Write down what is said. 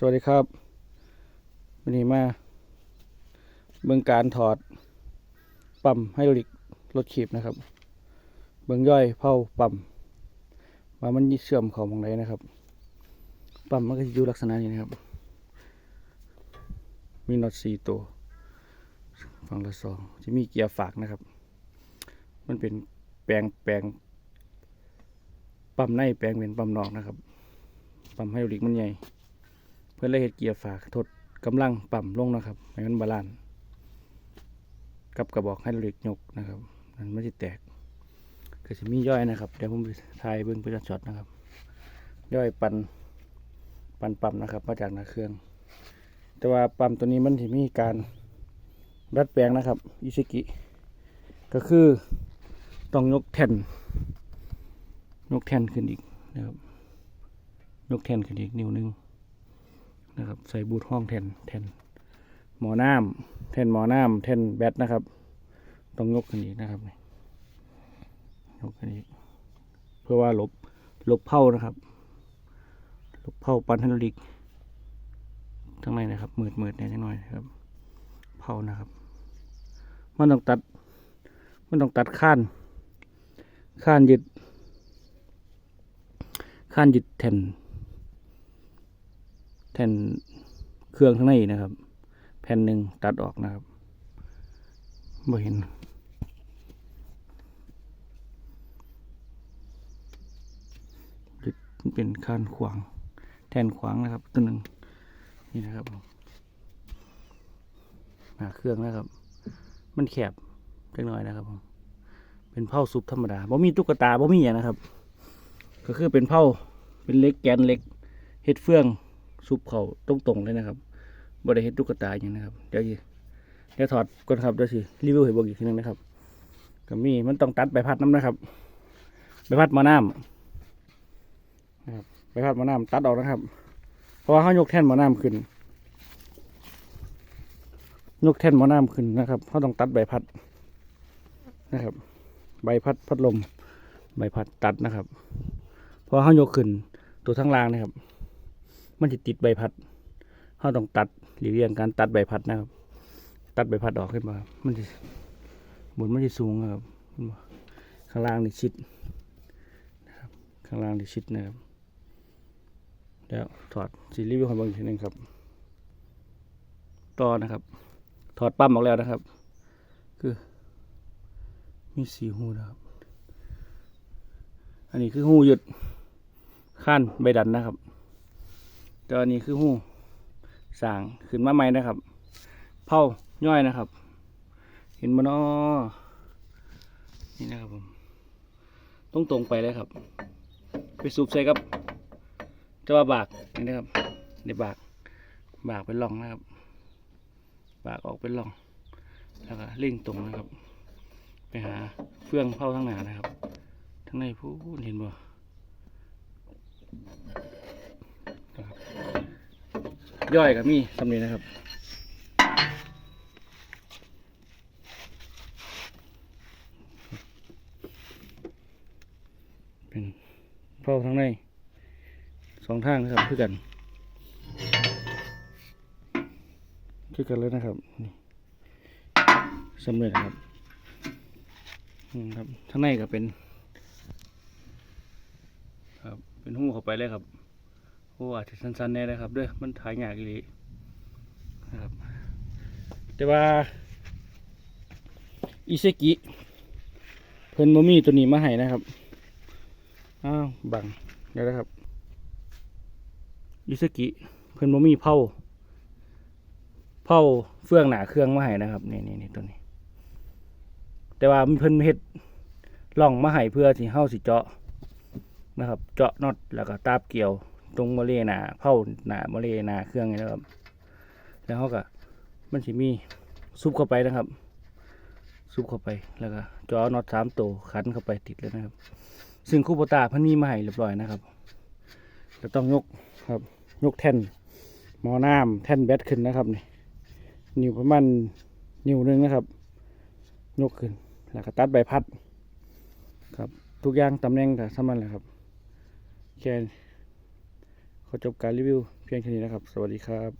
สวัสดีครับวันนี้มาเบื้องการถอดปั๊มไฮดรอลิกรถขีบนะครับ เบื้องย่อยเผาปั๊มว่ามันเชื่อมเข้าหมองไหนนะครับ ปั๊มมันก็จะอยู่ลักษณะนี้นะครับ มีน็อตสี่ตัวฝั่งละสองจะมีเกียร์ฝากนะครับ มันเป็นแปลงแปลงปั๊มในแปลงเป็นปั๊มนอกนะครับปั๊มไฮดรอลิกมันใหญ่ เพื่อเลยเฮ็ดเกียร์ฝากทดกำลังปั๊มลงนะครับให้มันบาลานซ์กับกระบอกไฮดรอลิกยกนะครับมันไม่ได้แตกก็จะมีย่อยนะครับเดี๋ยวผมไปถ่ายเบิ้งเพื่อช็อตนะครับ ย่อยปันปันปั๊มนะครับ มาจากหน้าเครื่อง แต่ว่าปั๊มตัวนี้มันจะมีการดัดแปลงนะครับอิซิกิก็คือต้องยกแท่นยกแท่นขึ้นอีกนะครับยกแท่นขึ้นอีกนิ้วหนึ่ง นะครับใส่บูทห้องแทนแทนหมอน้ำแทนหมอน้ำแทนแบตนะครับ ต้องยกขึ้นอีกนะครับนี่ยกขึ้นอีกเพื่อว่าลบลบเผานะครับ ลบเผาปันไฮดรอลิกทั้งในนะครับมืดมืดๆหน่อยๆนะครับเผานะครับ มันต้องตัด มันต้องตัดข้านข้านยึดข้านยึดแทน ผ่นเครื่องข้างในนะครับ แผ่นหนึ่งตัดออกนะครับบ่เห็น เป็นคานขวาง แทนขวางนะครับ ตัวหนึ่งนี่นะครับผมหาเครื่องนะครับ มันแคบจักน่อยนะครับผมเป็นเผาซุปธรรมดาบ่มีตุ๊กตาบ่มีอย่างนะครับ ก็คือเป็นเผาเป็นเล็กแกนเล็กเฮ็ดเฟือง ซุปเขาตรงๆเลยนะครับบริเฮ็ดตุ๊กตาอย่างนะครับ เดี๋ยวสิเดี๋ยวถอดก่อนครับเดี๋ยวสิรีวิวให้เบิ่งอีกทีหนึงนะครับก็มีมันต้องตัดใบพัดน้ำนะครับใบพัดมะน้ำนะครับใบพัดมะน้ำตัดออกนะครับ เพราะว่าเขายกแท่นมะน้ำขึ้น ยกแท่นมะน้ำขึ้นนะครับเขาต้องตัดใบพัดนะครับ ใบพัดพัดลมใบพัดตัดนะครับ เพราะเขายกขึ้นตัวทั้งรางนะครับ มันจะติดใบพัดเราต้องตัดหลีกเลี่ยงการตัดใบพัดนะครับ ตัดใบพัดออกขึ้นมา มันจะบนมันจะสูงครับ ข้างล่างนี่ชิดนะครับ ข้างล่างนี่ชิดนะครับ แล้วถอดซีรีส์วิวให้เบางอีกทีหนึงครับ ต่อนะครับ ถอดปั๊มออกแล้วนะครับ คือ มีสีหูนะครับ อันนี้คือหูหยุดข้านใบดันนะครับ ตอนนี้คือหูสางขึ้นมาใหม่นะครับ เผาย่อยนะครับ เห็นมันอ้อนี่นะครับผมต้องตรงไปเลยครับ ไปสูบใส่กับจะว่าบากนี่นะครับในบาก บากเป็นร่องนะครับ บากออกเป็นร่อง แล้วก็เล่งตรงนะครับ ไปหาเฟื่องเผาทั้งหนานะครับ ทั้งในผู้เห็นบ่ ย่อยกับมีสำเนีนะครับเป็นเผาทั้งในสองทางนะครับคือกันคือกันเลยนะครับนี่สำเร็จนะครับครับทั้งในก็เป็น ครับเป็นหูเข้าไปเลยครับ โอ้อาจจะสั้นๆแน่เลยครับเด้อมันถ่ายยากอีหลีนะครับ แต่ว่าอิเซกิเพิ่นบ่มีตัวนี้มาให้นะครับอ้าวบังเดี๋ยวนะครับอิเซกิเพิ่นบ่มีเผาเผาเฟืองหนาเครื่องมาให้นะครับนี่นี่นี่ตัวนี้ แต่ว่าเพิ่นเฮ็ดล่องมาให้เพื่อที่เฮาสิเจาะนะครับ เจาะน็อตแล้วก็ตาบเกี่ยว ตรงโมเลหนาเผาหนาโมเลหนาเครื่องนี่นะครับ แล้วเขาก็มันสิมีซุปเข้าไปนะครับ ซุปเข้าไปแล้วก็จาะน็อตสามตัวขันเข้าไปติดเลยนะครับ ซึ่งคูโบตาพันมีมาให้เรียบร้อยนะครับจะต้องยกครับยกแท่นหมอน้ำแท่นแบตขึ้นนะครับนี่นิ้วประมาณนิ้วหนึงนะครับ ยกขึ้น แล้วก็ตัดใบพัด ครับ ทุกอย่างตำแหน่งแต่สมันแหละครับแค่ ขอจบการรีวิวเพียงแค่นี้นะครับ สวัสดีครับ